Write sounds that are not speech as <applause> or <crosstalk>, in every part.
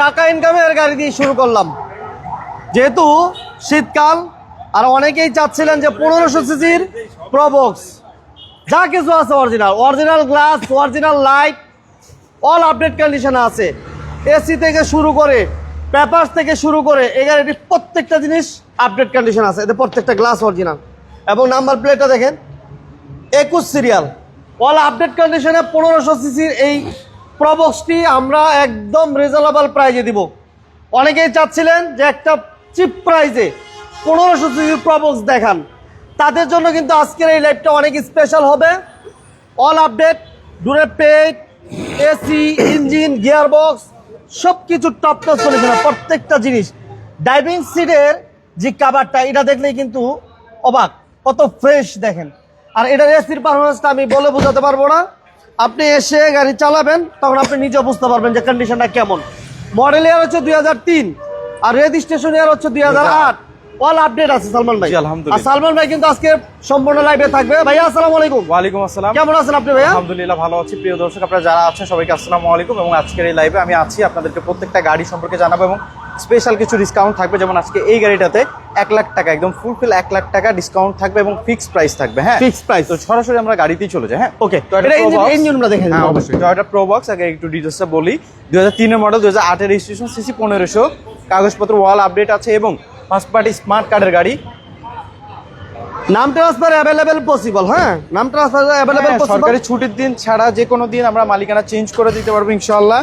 টাকা ইনকামের গাড়ি দিয়ে শুরু করলাম। যেহেতু শীতকাল, আর অনেকেই চাচ্ছিলেন যে পনেরোশো সিসির প্রবক্স যা কিছু আছে original original glass original light all update কন্ডিশনে আছে। এসি থেকে শুরু করে পেপারস থেকে শুরু করে, এই গাড়িটির প্রত্যেকটা জিনিস আপডেট কন্ডিশন আছে। এতে প্রত্যেকটা গ্লাস অরিজিনাল এবং নাম্বার প্লেটটা দেখেন, একুশ সিরিয়াল অল আপডেট কন্ডিশনে পনেরোশো সিসির এই প্রবক্সটি আমরা একদম রিজনেবল প্রাইজে দিব। অনেকেই চাচ্ছিলেন যে একটা চিপ প্রাইজে পনেরোশো সিসির প্রবক্স দেখান। তাদের জন্য কিন্তু আজকের এই লাইভটা অনেক স্পেশাল হবে। অল আপডেট ডুরে পেট এসি ইঞ্জিন গিয়ার বক্স সব কিছু টপ টপ চলেছে প্রত্যেকটা জিনিস। ড্রাইভিং সিটের যে কাভারটা এটা দেখলেই কিন্তু অবাক, কত ফ্রেশ দেখেন। আর এটার এসির পারফরমেন্সটা আমি বলে বোঝাতে পারব না। আপনি এসে গাড়ি চালাবেন তখন আপনি নিজে বুঝতে পারবেন যে কন্ডিশনটা কেমন। মডেল ইয়ার হচ্ছে দুই হাজার তিন আর রেজিস্ট্রেশন ইয়ার হচ্ছে দুই হাজার আট। অল আপডেট আছে সালমান ভাই। আলহামদুলিল্লাহ। আর সালমান ভাই কিন্তু আজকে সম্পূর্ণ লাইভে থাকবে। ভাইয়া আসসালামু আলাইকুম। ওয়ালাইকুম আসসালাম। কেমন আছেন আপনি ভাইয়া? আলহামদুলিল্লাহ ভালো আছি। প্রিয় দর্শক আপনারা যারা আছেন সবাইকে আসসালামু আলাইকুম। এবং আজকের এই লাইভে আমি আছি আপনাদেরকে প্রত্যেকটা গাড়ি সম্পর্কে জানাব এবং স্পেশাল কিছু ডিসকাউন্ট থাকবে যেমন আজকে এই গাড়িটাতে এক লাখ টাকা একদম ফুলফিল এক লাখ টাকা ডিসকাউন্ট থাকবে এবং ফিক্স প্রাইস থাকবে হ্যাঁ? ফিক্সড প্রাইস তো সরাসরি আমরা গাড়িতেই চলে যাই হ্যাঁ? ওকে আমরা দেখে হ্যাঁ অবশ্যই। টয়টা প্রোবক্স আগে একটু ডিটেলসটা বলি। দুই হাজার তিনের মডেল দুই হাজার আটের রেজিস্ট্রেশন সিসি পনেরোশো। কাগজপত্র ওয়াল আপডেট আছে এবং ফার্স্ট পার্টি স্মার্ট কার্ডের গাড়ি। নাম ট্রান্সফার অ্যাভেলেবেল পসিবল হ্যাঁ? নাম ট্রান্সফার অ্যাভেলেবেল পসিবল সরকারি ছুটির দিন ছাড়া যে কোনো দিন আমরা মালিকানা চেঞ্জ করে দিতে পারব ইনশাল্লাহ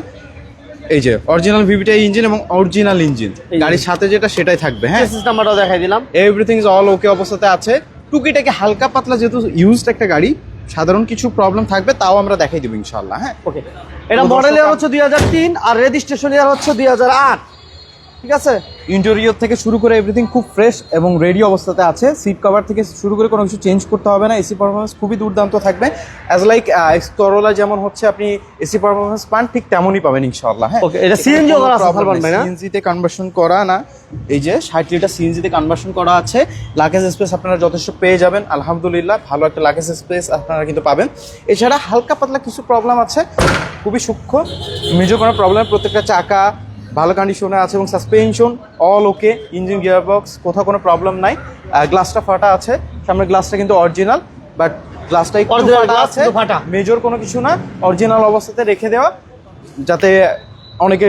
এই যে অরিজিনাল ভিভিটাই ইঞ্জিন এবং অরিজিনাল ইঞ্জিন গাড়ির সাথে যেটা সেটাই থাকবে হ্যাঁ? নাম্বারটাও দেখাই দিলাম। এভরিথিং ইজ অল ওকে অবস্থাতে আছে। টুকিটাকে হালকা পাতলা যেহেতু ইউজড একটা গাড়ি সাধারণ কিছু প্রবলেম থাকবে তাও আমরা দেখাই দেবো ইনশাল্লাহ হ্যাঁ? ওকে এটা মডেল ইয়ার হচ্ছে দুই হাজার তিন আর রেজিস্ট্রেশন ইয়ার হচ্ছে দুই হাজার আট। ঠিক আছে? ইন্টেরিয়র থেকে শুরু করে এভরিথিং খুব ফ্রেশ এবং রেডি অবস্থাতে আছে। সিট কভার থেকে শুরু করে কোনো কিছু চেঞ্জ করতে হবে না। এসি পারফরমেন্স খুবই দুর্দান্ত থাকবে। অ্যাজ লাইক করোলা যেমন হচ্ছে আপনি এসি পারফরমেন্স পান ঠিক তেমনই পাবেন ইনশাআল্লাহ হ্যাঁ? Okay, এটা CNG করা আছে না? সিএনজিতে কনভার্সন করা না। এই যে ষাট লিটার সিএনজিতে কনভার্সন করা আছে। লাগেজ স্পেস আপনারা যথেষ্ট পেয়ে যাবেন। আলহামদুলিল্লাহ ভালো একটা লাগেজ স্পেস আপনারা কিন্তু পাবেন। এছাড়া হালকা পাতলা কিছু প্রবলেম আছে। খুবই সূক্ষ্ম মেজর কোনো প্রবলেম প্রত্যেকটা চাকা ভালো কন্ডিশনে আছে এবং suspension all okay engine gear box কোথাও কোনো প্রবলেম নাই গ্লাসটা ফাটা আছে সামনের গ্লাসটা কিন্তু অরিজিনাল বাট গ্লাসটা একটু ফাটা আছে। মেজর কোনো কিছু না অরিজিনাল অবস্থাতে রেখে দেওয়া যাতে অনেকে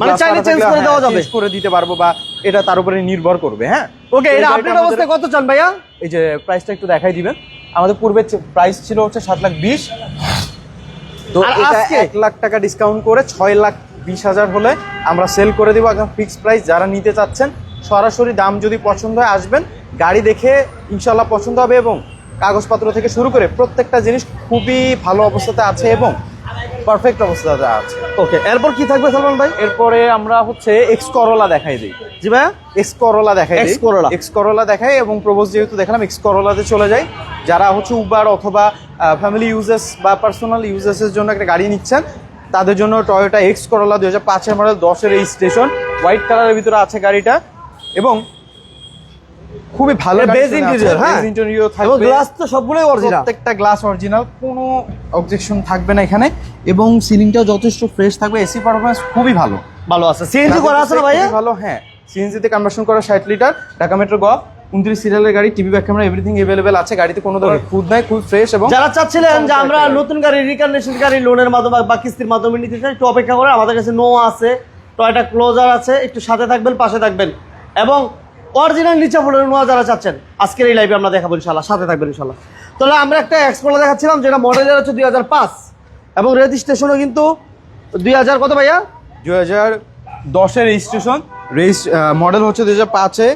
মানে চাইলে ফাটা করে হ্যাঁ, দেওয়া যাবে। করে দিতে পারব বা এটা তার উপরে নির্ভর করবে হ্যাঁ ওকে এটা গাড়িটা আপডেট অবস্থায় কত চান ভাইয়া এই যে প্রাইসটা একটু দেখাই দিবেন আমাদের পূর্বে প্রাইস ছিল হচ্ছে সাত লাখ বিশ তো এটা? এক লাখ টাকা ডিসকাউন্ট করে ছয় লাখ বিশ হাজার হলে আমরা সেল করে দেবো একদম ফিক্স প্রাইস যারা নিতে চাচ্ছেন সরাসরি দাম যদি পছন্দ হয় আসবেন। গাড়ি দেখে ইনশাল্লাহ পছন্দ হবে এবং কাগজপত্র থেকে শুরু করে প্রত্যেকটা জিনিস খুবই ভালো অবস্থাতে আছে এবং পারফেক্ট অবস্থাতে আছে। ওকে এরপর কি থাকবে সালমান ভাই? এরপরে আমরা হচ্ছে এক্স করোলা দেখাই দিই। জি ভাইয়া? এক্স করোলা দেখাই X Corolla। এক্স করোলা দেখাই এবং প্রবোজ যেহেতু দেখালাম এক্স করোলাতে চলে যাই। যারা হচ্ছে উবার অথবা ফ্যামিলি ইউজেস বা পার্সোনাল ইউজেসের জন্য একটা গাড়ি নিচ্ছেন তাদের জন্য টয়োটা এক্স করোলা দুই হাজার পাঁচের মডেল দশের এই স্টেশন হোয়াইট কালারের ভিতরে আছে গাড়িটা। এবং খুবই ভালো base interior, হ্যাঁ। ইন্টেরিয়র থাকবে। গ্লাস তো সবগুলোই অরিজিনাল প্রত্যেকটা গ্লাস অরিজিনাল কোনো অবজেকশন থাকবে না এখানে। এবং সিলিংটাও যথেষ্ট ফ্রেশ থাকবে এসি পারফরমেন্স খুবই ভালো। ভালো আছে। সিএনজি করা আছে না ভাইয়া? ভালো হ্যাঁ। সিএনজিতে কনভার্সন করা ষাট লিটার ঢাকা মেট্রো গ উনত্রিশ সিরিয়ালের গাড়ি TV back camera everything available আছে। গাড়িতে কোনো ধরনের খুদ নাই খুব ফ্রেশ এবং যারা চাচ্ছিলেন যে আমরা নতুন গাড়ি রিকন্ডিশন গাড়ি লোনের মাধ্যমে বা কিস্তির মাধ্যমে নিতে চাই একটু অপেক্ষা করে আমাদের কাছে নো আছে টয়টা ক্লোজার আছে একটু সাথে থাকবেন পাশে থাকবেন। এবং অরিজিনাল নিচে ফুলের নোয়া যারা চাচ্ছেন আজকের এই লাইভে আমরা দেখাবো ইনশাল্লাহ সাথে থাকবেন ইনশাল্লাহ তাহলে আমরা একটা এক্সপ্লোর দেখাচ্ছিলাম যেটা মডেলের হচ্ছে দুই হাজার পাঁচ। এবং রেজিস্ট্রেশনও কিন্তু দুই হাজার কত ভাইয়া? দুই হাজার দশের রেজিস্ট্রেশন রেজিস মডেল হচ্ছে দুই হাজার পাঁচে।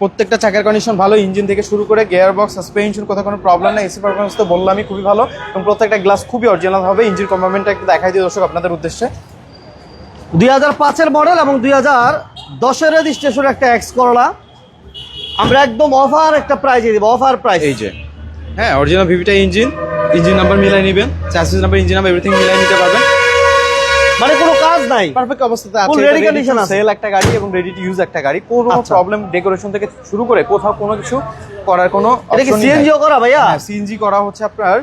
প্রত্যেকটা চাকার কন্ডিশন ভালো ইঞ্জিন থেকে শুরু করে গিয়ার বক্স সাসপেনশন কোথাও কোনো প্রবলেম নেই এসি পারফরমেন্স তো বললামই, খুবই ভালো। এবং প্রত্যেকটা গ্লাস খুবই অরিজিনাল হবে ইঞ্জিন কম্পার্টমেন্টটা একটু দেখাই দিই দর্শক আপনাদের উদ্দেশ্যে। দুই হাজার পাঁচের মডেল এবং দুই হাজার দশের রেজিস্ট্রেশন একটা এক্স করলা আমরা একদম অফার একটা প্রাইজে দিব অফার প্রাইস এই যে। হ্যাঁ original VVTi engine engine number মিলাই নেবেন chassis number engine number everything মিলাই নিতে পারবেন। নাই। পারফেক্ট অবস্থাতে আছে। Ready condition আছে। সেল একটা গাড়ি এবং রেডি টু ইউজ একটা গাড়ি। কোনো আচ্ছা। প্রবলেম ডেকোরেশন থেকে শুরু করে কোথাও কোনো কিছু করার কোনো এটা কি সিএনজিও করা ভাইয়া? সিএনজি করা হচ্ছে আপনার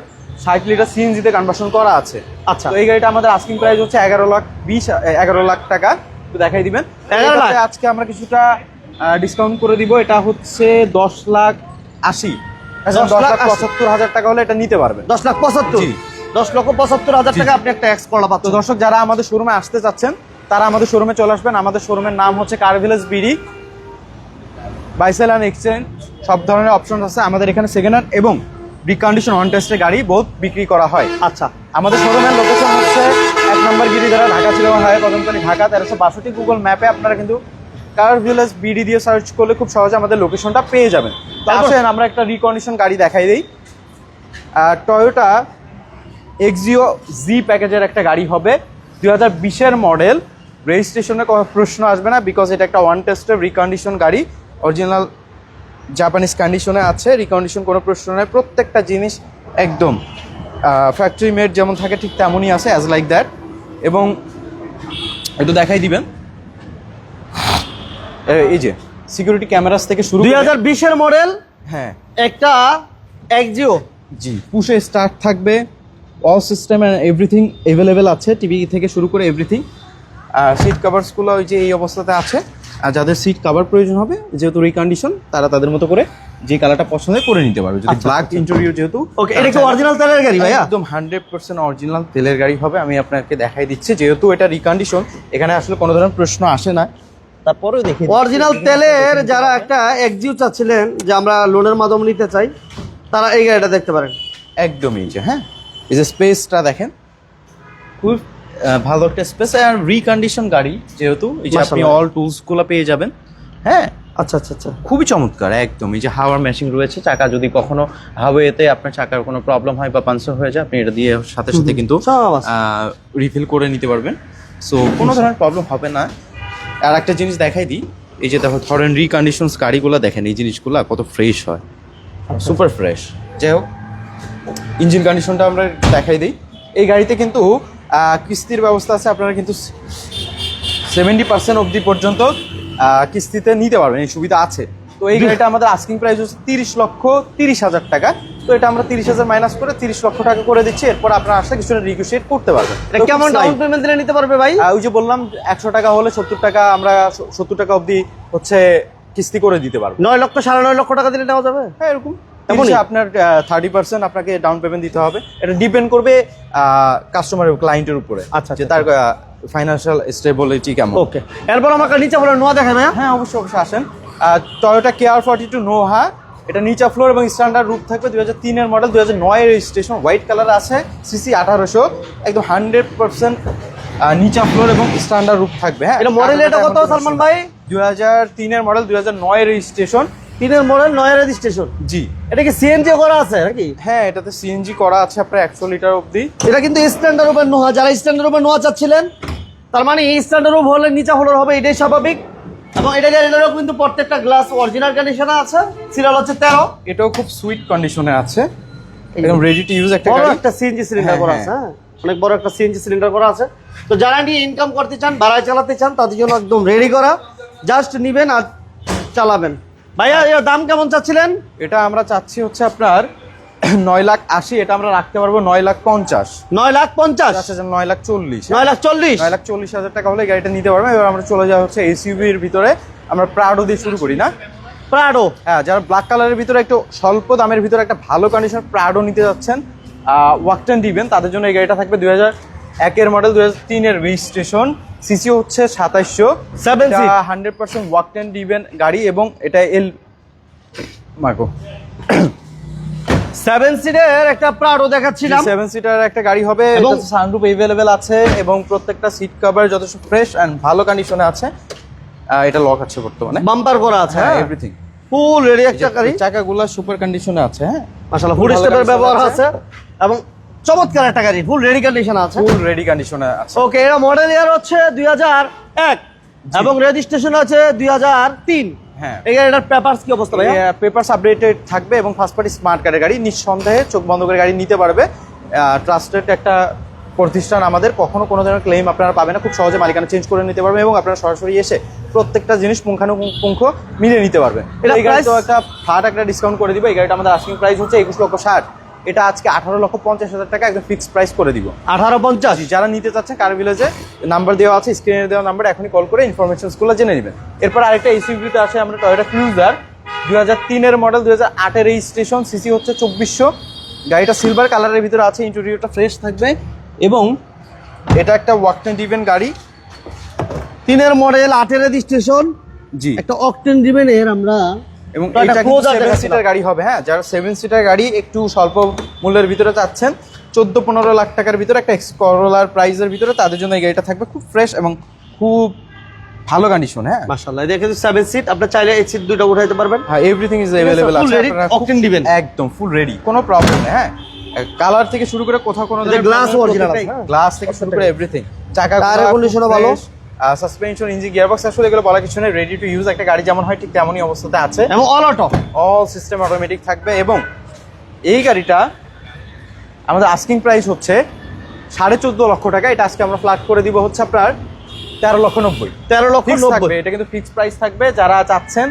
ষাট লিটার সিএনজি তে কনভার্সন করা আছে। আচ্ছা। তো এই গাড়িটা আমাদের আস্কিং প্রাইস হচ্ছে এগারো লাখ বিশ এগারো লাখ টাকা। একটু দেখাই দিবেন। এগারো লাখ? আজকে আমরা কিছুটা ডিসকাউন্ট করে দিব। এটা হচ্ছে দশ লাখ আশি। দশ লাখ পঁচাত্তর হাজার টাকা হলে এটা নিতে পারবেন। দশ লাখ পঁচাত্তর। দশ লক্ষ পঁচাত্তর হাজার টাকা আপনি একটা এক্স করলা পাচ্ছেন। দর্শক যারা আমাদের শোরুমে আসতে চাচ্ছেন তারা আমাদের শোরুমে চলে আসবেন। আমাদের শোরুমের নাম হচ্ছে car village BD buy sell and exchange সব ধরনের অপশন আছে। আমাদের এখানে সেকেন্ড হ্যান্ড এবং রিকন্ডিশন অন টেস্টের গাড়ি বহুত বিক্রি করা হয়। আচ্ছা আমাদের শোরুমের লোকেশন হচ্ছে এক নম্বর গিরি যারা ঢাকা ছিল হাই কদমতলি ঢাকা তেরোশো বাষট্টি। গুগল ম্যাপে আপনারা কিন্তু কার ভিলেজ বিডি দিয়ে সার্চ করলে খুব সহজে আমাদের লোকেশনটা পেয়ে যাবেন। তো আসেন আমরা একটা রিকন্ডিশন গাড়ি দেখাই দিই। টয়োটা এক্সিও জি প্যাকেজের একটা গাড়ি হবে। দু হাজার বিশের মডেল রেজিস্ট্রেশনের কোনো প্রশ্ন আসবে না বিকজ এটা একটা ওয়ান টেস্টের রিকন্ডিশন গাড়ি। অরিজিনাল জাপানিজ কন্ডিশনে আছে রিকন্ডিশন কোনো প্রশ্ন নেই প্রত্যেকটা জিনিস একদম ফ্যাক্টরি মেড যেমন থাকে ঠিক তেমনই আছে অ্যাজ লাইক দ্যাট এবং একটু দেখাই দিবেন। এই যে সিকিউরিটি ক্যামেরাস থেকে শুরু দুই হাজার বিশের মডেল হ্যাঁ। একটা এক্সিও জি পুষে স্টার্ট থাকবে। All system and everything available আছে টিভি থেকে শুরু করে এভরিথিং সিট কাভার্সগুলো ওই যে এই অবস্থাতে আছে। আর যাদের সিট কাভার প্রয়োজন হবে যেহেতু রিকন্ডিশন তারা তাদের মতো করে যে কালারটা পছন্দ করে নিতে পারবে। যদি আচ্ছা, ব্ল্যাক ইন্টেরিয়র যেহেতু ওকে এটা কি অরিজিনাল তেলের গাড়ি ভাইয়া? একদম হান্ড্রেড পার্সেন্ট অরিজিনাল তেলের গাড়ি হবে আমি আপনাকে দেখাই দিচ্ছি। যেহেতু এটা রিকন্ডিশন এখানে আসলে কোনো ধরনের প্রশ্ন আসে না। তারপরেও দেখি অরিজিনাল তেলের যারা একটা এক্সিও চাচ্ছিলেন যে আমরা লোনের মাধ্যমে নিতে চাই তারা এই গাড়িটা দেখতে পারেন। একদমই যে হ্যাঁ। এই যে স্পেসটা দেখেন খুব ভালো একটা স্পেস আর রিকন্ডিশন গাড়ি যেহেতু এই যে আপনি। অল টুলসগুলো পেয়ে যাবেন। হ্যাঁ আচ্ছা আচ্ছা আচ্ছা। খুবই চমৎকার একদম। এই যে হাওয়ার মেশিন রয়েছে চাকা যদি কখনো হাওয়েতে আপনার চাকার কোনো প্রবলেম হয় বা পাঞ্চার হয়ে যায় আপনি এটা দিয়ে সাথে সাথে কিন্তু রিফিল করে নিতে পারবেন। সো কোনো ধরনের প্রবলেম হবে না। আর একটা জিনিস দেখাই দিই এই যে দেখো ধরেন রিকন্ডিশনস গাড়িগুলো দেখেন এই জিনিসগুলো কত ফ্রেশ হয়। সুপার ফ্রেশ যাই হোক ইঞ্জিন কন্ডিশনটা আমরা দেখাই দিই। এই গাড়িতে কিন্তু কিস্তির ব্যবস্থা আছে আপনারা কিন্তু সেভেন্টি পার্সেন্ট অবধি পর্যন্ত কিস্তিতে নিতে পারবেন এই সুবিধা আছে। তো এই গাড়িটা আমাদের আস্কিং প্রাইস হচ্ছে তিরিশ লক্ষ তিরিশ হাজার টাকা। তো এটা আমরা তিরিশ হাজার মাইনাস করে তিরিশ লক্ষ টাকা করে দিচ্ছি এরপর আপনার আসলে কিছুটা রিকুশিয়েট করতে পারবেন। কেমন ডাউন পেমেন্ট দিলে নিতে পারবে ভাই? ওই যে বললাম একশো টাকা হলে সত্তর টাকা আমরা সত্তর টাকা অবধি হচ্ছে কিস্তি করে দিতে পারব। নয় লক্ষ সাড়ে নয় লক্ষ টাকা দিলে নেওয়া যাবে? হ্যাঁ এরকম। আপনার থার্টি পার্সেন্ট আপনাকে ডাউন পেমেন্ট দিতে হবে। এটা ডিপেন্ড করবে কাস্টমারের ক্লায়েন্টের উপরে আচ্ছা, যে তার ফাইন্যান্সিয়াল স্টেবিলিটি কেমন। ওকে এরপর আমাকে নিচে বলে নোয়া দেখায় ভাইয়া। হ্যাঁ অবশ্যই অবশ্যই আসেন। Toyota care forty two Noha. এটা নিচা ফ্লোর এবং স্ট্যান্ডার্ড রুট থাকবে দুই হাজার তিনের মডেল দুই হাজার নয় রেজিস্ট্রেশন হোয়াইট কালার আছে সিসি আঠারোশো। একদম হান্ড্রেড পার্সেন্ট নিচা ফ্লোর এবং স্ট্যান্ডার্ড রুট থাকবে। হ্যাঁ এটা মডেল এটা কত সালমান ভাই? দুই হাজার তিনের মডেল দুই হাজার নয় রেজিস্ট্রেশন তিনের মডেল নয় রেজিস্ট্রেশন। জি। এটা কি সিএনজি করা আছে নাকি? হ্যাঁ এটাতে সিএনজি করা আছে আপনার একশো লিটার অবধি। এটা কিন্তু স্ট্যান্ডার্ড উপর নোয়া যারা স্ট্যান্ডার্ড উপর নোয়া চাচ্ছিলেন তার মানে এই স্ট্যান্ডার্ড উপ হলে নিচা হলোর হবে এটাই স্বাভাবিক। এবং এটা এটারও কিন্তু প্রত্যেকটা গ্লাস অরিজিনাল কন্ডিশনে আছে সিরিয়াল হচ্ছে তেরো। এটাও খুব সুইট কন্ডিশনে আছে। একদম রেডি টু ইউজ একটা বড় একটা সিএনজি সিলিন্ডার হ্যাঁ, করা আছে হ্যাঁ। হ্যাঁ অনেক বড় একটা সিএনজি সিলিন্ডার করা আছে। তো যারা নিয়ে ইনকাম করতে চান বাড়ায় চালাতে চান তাদের জন্য একদম রেডি করা। জাস্ট নিবেন আর চালাবেন। ভাইয়া এর দাম কেমন চাচ্ছিলেন? এটা আমরা চাচ্ছি হচ্ছে আপনার <clears throat> নয় লাখ আশি এটা আমরা রাখতে পারব নয় লাখ পঞ্চাশ। নয় লাখ পঞ্চাশ? নয় লাখ চল্লিশ। নয় লাখ চল্লিশ? নয় লাখ চল্লিশ হাজার টাকা হলে গাড়িটা নিতে পারবে এবার আমরা চলে যাওয়া হচ্ছে এসইউভির ভিতরে। আমরা প্রাডো দিয়ে শুরু করি না? প্রাডো হ্যাঁ যারা ব্ল্যাক কালারের ভিতরে একটু স্বল্প দামের ভিতরে একটা ভালো কন্ডিশন প্রাডো নিতে যাচ্ছেন ওয়াকটেন দিবেন তাদের জন্য এই গাড়িটা থাকবে দুই হাজার একের মডেল দুই হাজার তিনের রেজিস্ট্রেশন সিসি হচ্ছে সাতাইশশো। Seat। হান্ড্রেড পার্সেন্ট ওয়াকটেন ডিভেন গাড়ি এবং এটা এল মার্কো। সেভেন সিটের একটা প্রাডো দেখাচ্ছিলাম সেভেন সিটার একটা গাড়ি হবে। এবং- সানরুফ এভেলেবেল আছে এবং প্রত্যেকটা সিট কভার যথেষ্ট ফ্রেশ অ্যান্ড ভালো কন্ডিশনে আছে। এটা লক আছে বর্তমানে। বাম্পার করা আছে হ্যাঁ এভরিথিং ফুল রেডি একটা গাড়ি। চাকাগুলা সুপার কন্ডিশনে আছে হ্যাঁ। মাশাআল্লাহ ফুল স্টেপের ব্যবহার। আছে। এবং চমৎকার একটা গাড়ি ফুল রেডি কন্ডিশন আছে। ফুল রেডি কন্ডিশনে আছে। ওকে এটা মডেল ইয়ার হচ্ছে দুই হাজার এক এবং রেজিস্ট্রেশন আছে দুই হাজার তিন। হ্যাঁ। এই গাড়িটার পেপারস কি অবস্থা ভাইয়া? পেপারস আপডেটেড থাকবে এবং ফার্স্ট পার্টি স্মার্ট কার্ডের গাড়ি নিঃসন্দেহে চোখ বন্ধ করে গাড়ি নিতে পারবে। ট্রাস্টেড একটা প্রতিষ্ঠান আমাদের কখনো কোনো ধরনের ক্লেম আপনারা পাবেন না খুব সহজে মালিকানা চেঞ্জ করে নিতে পারবেন এবং আপনারা সরাসরি এসে প্রত্যেকটা জিনিস পুঙ্খানুপুঙ্খ মিলিয়ে নিতে পারবেন এটা এই গাড়ি তো একটা ফ্ল্যাট একটা ডিসকাউন্ট করে দিবে এই গাড়িটা আমাদের আস্কিং প্রাইস হচ্ছে একুশ লক্ষ ষাট। এটা আজকে আঠারো লক্ষ পঞ্চাশ হাজার টাকা একদম ফিক্সড প্রাইস করে দিব। আঠারো পঞ্চাশ? যারা নিতে চাচ্ছেন কার ভিলেজে নাম্বার দেওয়া আছে স্ক্রিনে দেওয়া নাম্বার এখনই কল করে ইনফরমেশনসগুলো জেনে নেবেন। এরপর আরেকটা এসইউভিতে আছে আমরা টয়োটা ক্রুজার দুই হাজার তিনের মডেল দুই হাজার আটের রেজিস্ট্রেশন সিসি হচ্ছে চব্বিশশো। গাড়িটা সিলভার কালারের ভিতরে আছে ইন্টেরিয়রটা ফ্রেশ থাকবে। এবং এটা একটা ওয়াকটেন ডিভেন গাড়ি। তিনের মডেল আটের রেজিস্ট্রেশন জি। একটা অকটেন ডিভেনের আমরা এবং এটা সেভেন সিটার গাড়ি হবে। হ্যাঁ যারা সেভেন সিটার গাড়ি একটু স্বল্প মূল্যের ভিতরে চাচ্ছেন চোদ্দ পনেরো লাখ টাকার ভিতরে একটা করোলার প্রাইসের ভিতরে তাদের জন্য এই গাড়িটা থাকবে খুব ফ্রেশ এবং খুব ভালো কন্ডিশন হ্যাঁ। মাশাআল্লাহ দেখে সেভেন সিট আপনি চাইলে এই সিট দুটো উঠাইতে পারবেন। হ্যাঁ এভরিথিং ইজ full আছে। আপনারা খুব- দিবেন। একদম ফুল রেডি কোনো প্রবলেম নেই হ্যাঁ। কালার থেকে শুরু করে কোথাও কোনো এটা আছে, হ্যাঁ? গ্লাস থেকে শুরু করে এভরিথিং চাকা Tire condition ও ভালো। সাসপেনশন ইঞ্জিন গিয়ারবক্স আসলে এগুলো বলা কিছু নেই রেডি টু ইউজ একটা গাড়ি যেমন হয় ঠিক তেমনই অবস্থাতে আছে। এবং all auto all system automatic থাকবে এবং এই গাড়িটা আমাদের আস্কিং প্রাইস হচ্ছে সাড়ে চোদ্দ লক্ষ টাকা। এটা আজকে আমরা ফ্ল্যাট করে দিব হচ্ছে আপনার তেরো লক্ষ নব্বই। তেরো লক্ষ নব্বই। এটা কিন্তু ফিক্সড প্রাইস থাকবে। যারা চাচ্ছেন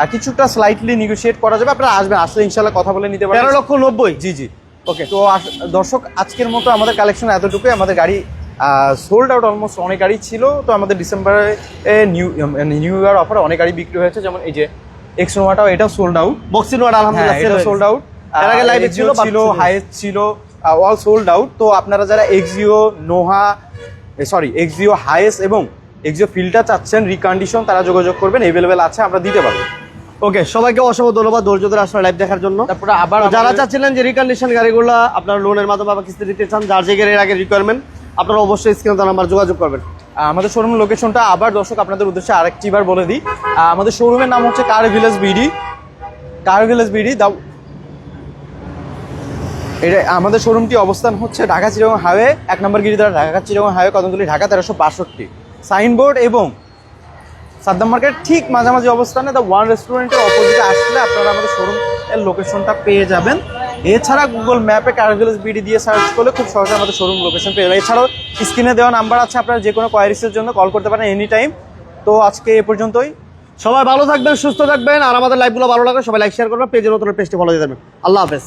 আর কিছুটা স্লাইটলি নেগোশিয়েট করা যাবে। আপনারা আসবেন আসলে ইনশাল্লাহ কথা বলে নিতে পারবেন। তেরো লক্ষ নব্বই জি জি। ওকে তো দর্শক আজকের মতো আমাদের কালেকশন এতটুকুই। আমাদের গাড়ি সোল্ড আউট অলমোস্ট অনেক গাড়ি ছিল। তো আমাদের ডিসেম্বরে নিউ নিউ ইয়ার অফারে অনেক গাড়ি বিক্রি হয়েছে। যেমন এই যে এক্স নোয়াটাও এটাও সোল্ড আউট বক্সিং নোয়ার হ্যাঁ আলহামদুলিল্লাহ সোল্ড আউট এর আগে এ ছিল, ছিল। হাইস্ট ছিল অল সোল্ড আউট তো আপনারা যারা এক্সিও নোহা সরি এক্সিও হাইস্ট এবং এক্সিও ফিল্ডটা চাচ্ছেন রিকন্ডিশন তারা যোগাযোগ করবেন এভেলেবেল আছে আমরা দিতে পারব। ওকে সবাইকে অসংখ্য ধন্যবাদ ধৈর্য ধরে আসলে লাইভ দেখার জন্য। তারপরে আবার যারা চাচ্ছিলেন যে রিকন্ডিশন গাড়িগুলো আপনার লোনের মাধ্যমে আবার কিস্তি দিতে চান যার জায়গায় এর আগে রিকোয়ারমেন্ট আপনারা অবশ্যই স্ক্রিনে তার নাম্বার যোগাযোগ করবেন। আমাদের শোরুম লোকেশনটা আবার দর্শক, আপনাদের উদ্দেশ্যে আরেকটি বার বলে দিই। আমাদের শোরুমের নাম হচ্ছে car village BD car village BD দা এটা আমাদের শোরুমটি অবস্থান হচ্ছে ঢাকা চিরগং হাইওয়ে, এক নম্বর গিরিধারা ঢাকা চিরগং হাইওয়ে, কদমতলি, ঢাকা তেরোশো বাষট্টি। সাইনবোর্ড এবং সাদ্দাম মার্কেট ঠিক মাঝামাঝি অবস্থানে দ্য ওয়ান রেস্টুরেন্টের অপোজিটে আসলে আপনারা আমাদের শোরুম এর লোকেশনটা পেয়ে যাবেন। এছাড়া গুগল ম্যাপে কার্ভিলেজ বিডি দিয়ে সার্চ করলে খুব সহজে আমাদের শোরুম লোকেশন পেয়ে যাবে। এছাড়াও স্ক্রিনে দেওয়া নাম্বার আছে, আপনারা যে কোনো কোয়ারিসের জন্য কল করতে পারেন এনি টাইম তো আজকে এ পর্যন্তই। সবাই ভালো থাকবেন, সুস্থ থাকবেন, আর আমাদের লাইভগুলো ভালো লাগবে সবাই লাইক শেয়ার করবেন পেজের নতুন পেজটি ভালো দিয়ে দেবেন। আল্লাহ হাফেজ।